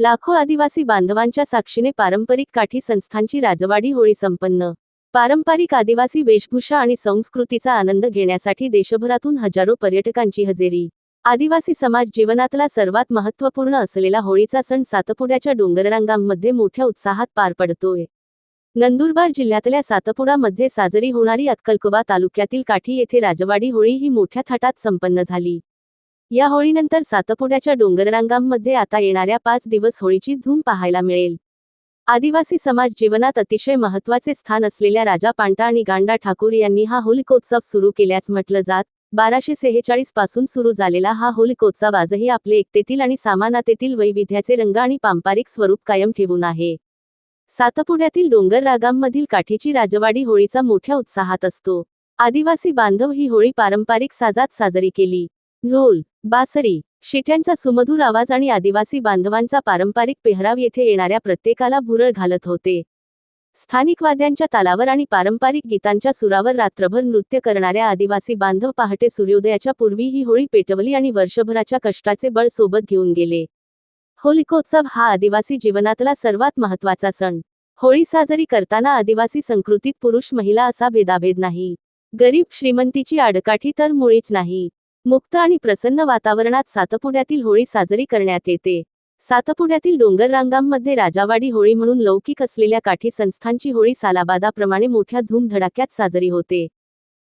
लाखो आदिवासी बांधवांच्या साक्षीने पारंपरिक काठी संस्थांची राजवाडी होळी संपन्न. पारंपरिक आदिवासी वेशभूषा आणि संस्कृतीचा आनंद घेण्यासाठी देशभरातून हजारो पर्यटकांची हजेरी. आदिवासी समाज जीवनातला सर्वात महत्त्वपूर्ण असलेला होळीचा सण सातपुड्याच्या डोंगररांगांमध्ये मोठ्या उत्साहात पार पडतोय. नंदुरबार जिल्ह्यातल्या सातपुडामध्ये साजरी होणारी अक्कलकोबा तालुक्यातील काठी येथे राजवाडी होळी ही मोठ्या थाटात संपन्न झाली. या होळीनंतर सातपुड्याच्या डोंगररांगांमध्ये आता येणाऱ्या पाच दिवस होळीची धूम पाहायला मिळेल. आदिवासी समाज जीवनात अतिशय महत्त्वाचे स्थान असलेल्या राजा पांटा आणि गांडा ठाकूर यांनी हा होलिकोत्सव सुरू केल्याच म्हटलं जात बाराशे सेहेचाळीसपासून सुरू झालेला हा होलिकोत्सव आजही आपले एकतेतील आणि सामानातेतील वैविध्याचे रंग आणि पांपारिक स्वरूप कायम ठेवून आहे. सातपुड्यातील डोंगर रागांमधील काठीची राजवाडी होळीचा मोठ्या उत्साहात असतो. आदिवासी बांधव ही होळी पारंपरिक साजात साजरी केली. ढोल बासरी शिट्यांचा सुमधुर आवाज आणि आदिवासी बांधवांचा पारंपरिक पेहराव येथे येणाऱ्या प्रत्येकाला भुरळ घालत होते. स्थानिक वाद्यांच्या तालावर आणि पारंपरिक गीतांच्या सुरावर रात्रभर नृत्य करणाऱ्या आदिवासी बांधव पहाटे सूर्योदयाच्या पूर्वी ही होळी पेटवली आणि वर्षभराच्या कष्टाचे बळ सोबत घेऊन गेले. होलिकोत्सव हा आदिवासी जीवनातला सर्वात महत्त्वाचा सण. होळी साजरी करताना आदिवासी संस्कृतीत पुरुष महिला असा भेदाभेद नाही. गरीब श्रीमंतीची आडकाठी तर मुळीच नाही. मुक्त आणि प्रसन्न वातावरणात सातपुड्यातील होळी साजरी करण्यात येते. सातपुड्यातील डोंगर रांगांमध्ये राजावाडी होळी म्हणून लौकिक असलेल्या काठी संस्थांची होळी सालाबादाप्रमाणे मोठ्या धूमधडाक्यात साजरी होते.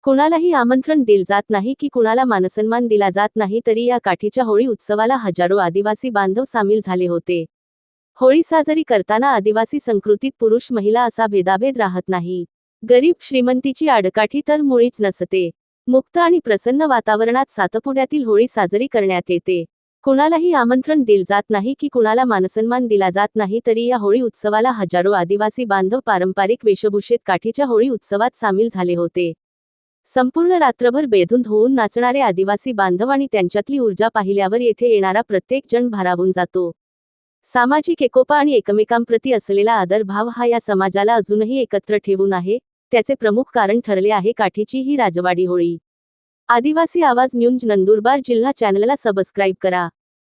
कुणालाही आमंत्रण दिल जात नाही की कुणाला मानसन्मान दिला जात नाही तरी या काठीच्या होळी उत्सवाला हजारो आदिवासी बांधव सामील झाले होते. होळी साजरी करताना आदिवासी संस्कृतीत पुरुष महिला असा भेदाभेद राहत नाही. गरीब श्रीमंतीची आडकाठी तर मुळीच नसते. मुक्त आणि प्रसन्न वातावरणात सातपुड्यातील होळी साजरी करण्यात येते. कुणालाही आमंत्रण दिल जात नाही की कुणाला मानसन्मान दिला जात नाही तरी या होळी उत्सवाला हजारो आदिवासी बांधव पारंपरिक वेशभूषेत काठीच्या होळी उत्सवात सामील झाले होते. संपूर्ण रात्रभर बेधून होऊन नाचणारे आदिवासी बांधव आणि त्यांच्यातली ऊर्जा पाहिल्यावर येथे येणारा प्रत्येक जण भारावून जातो. सामाजिक एकोपा आणि एकमेकांप्रती असलेला आदरभाव हा या समाजाला अजूनही एकत्र ठेवून आहे त्याचे प्रमुख कारण ठरले आहे काठीची ही राजवाडी होळी. आदिवासी आवाज न्यूज नंदुरबार जिल्हा चॅनलला सबस्क्राईब करा.